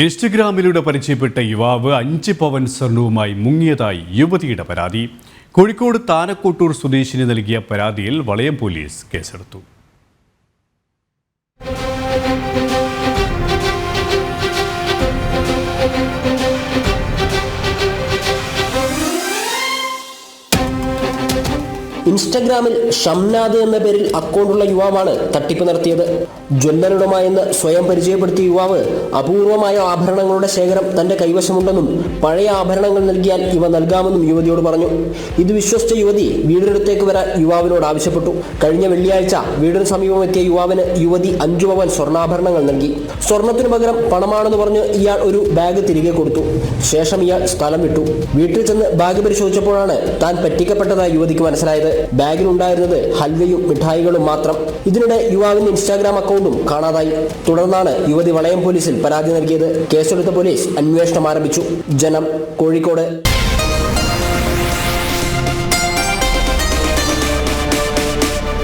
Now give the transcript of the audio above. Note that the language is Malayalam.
ഇൻസ്റ്റഗ്രാമിലൂടെ പരിചയപ്പെട്ട യുവാവ് അഞ്ച് പവൻ സ്വർണവുമായി മുങ്ങിയതായി യുവതിയുടെ പരാതി. കോഴിക്കോട് താനക്കോട്ടൂർ സ്വദേശിന് നൽകിയ പരാതിയിൽ വളയം പോലീസ് കേസെടുത്തു. ഇൻസ്റ്റഗ്രാമിൽ ഷംനാദ് എന്ന പേരിൽ അക്കൗണ്ടുള്ള യുവാവാണ് തട്ടിപ്പ് നടത്തിയത്. ജ്വല്ലറുടമായെന്ന് സ്വയം പരിചയപ്പെടുത്തിയ യുവാവ് അപൂർവമായ ആഭരണങ്ങളുടെ ശേഖരം തന്റെ കൈവശമുണ്ടെന്നും പഴയ ആഭരണങ്ങൾ നൽകിയാൽ ഇവ നൽകാമെന്നും യുവതിയോട് പറഞ്ഞു. ഇത് വിശ്വസിച്ച യുവതി വീടിനടുത്തേക്ക് വരാൻ യുവാവിനോട് ആവശ്യപ്പെട്ടു. കഴിഞ്ഞ വെള്ളിയാഴ്ച വീടിന് സമീപം എത്തിയ യുവാവിന് യുവതി അഞ്ചു പവൻ സ്വർണാഭരണങ്ങൾ നൽകി. സ്വർണത്തിനു പകരം പണമാണെന്ന് പറഞ്ഞ് ഇയാൾ ഒരു ബാഗ് തിരികെ കൊടുത്തു. ശേഷം ഇയാൾ സ്ഥലം വിട്ടു. വീട്ടിൽ ചെന്ന് ബാഗ് പരിശോധിച്ചപ്പോഴാണ് താൻ പറ്റിക്കപ്പെട്ടതായി യുവതിക്ക് മനസ്സിലായത്. ബാഗിലുണ്ടായിരുന്നത് ഹൽവയും മിഠായികളും മാത്രം. ഇതിനിടെ യുവാവിന്റെ ഇൻസ്റ്റാഗ്രാം അക്കൗണ്ടും കാണാതായി. തുടർന്നാണ് യുവതി വളയം പോലീസിൽ പരാതി നൽകിയത്. കേസെടുത്ത പോലീസ് അന്വേഷണം ആരംഭിച്ചു. ജനം കോഴിക്കോട്.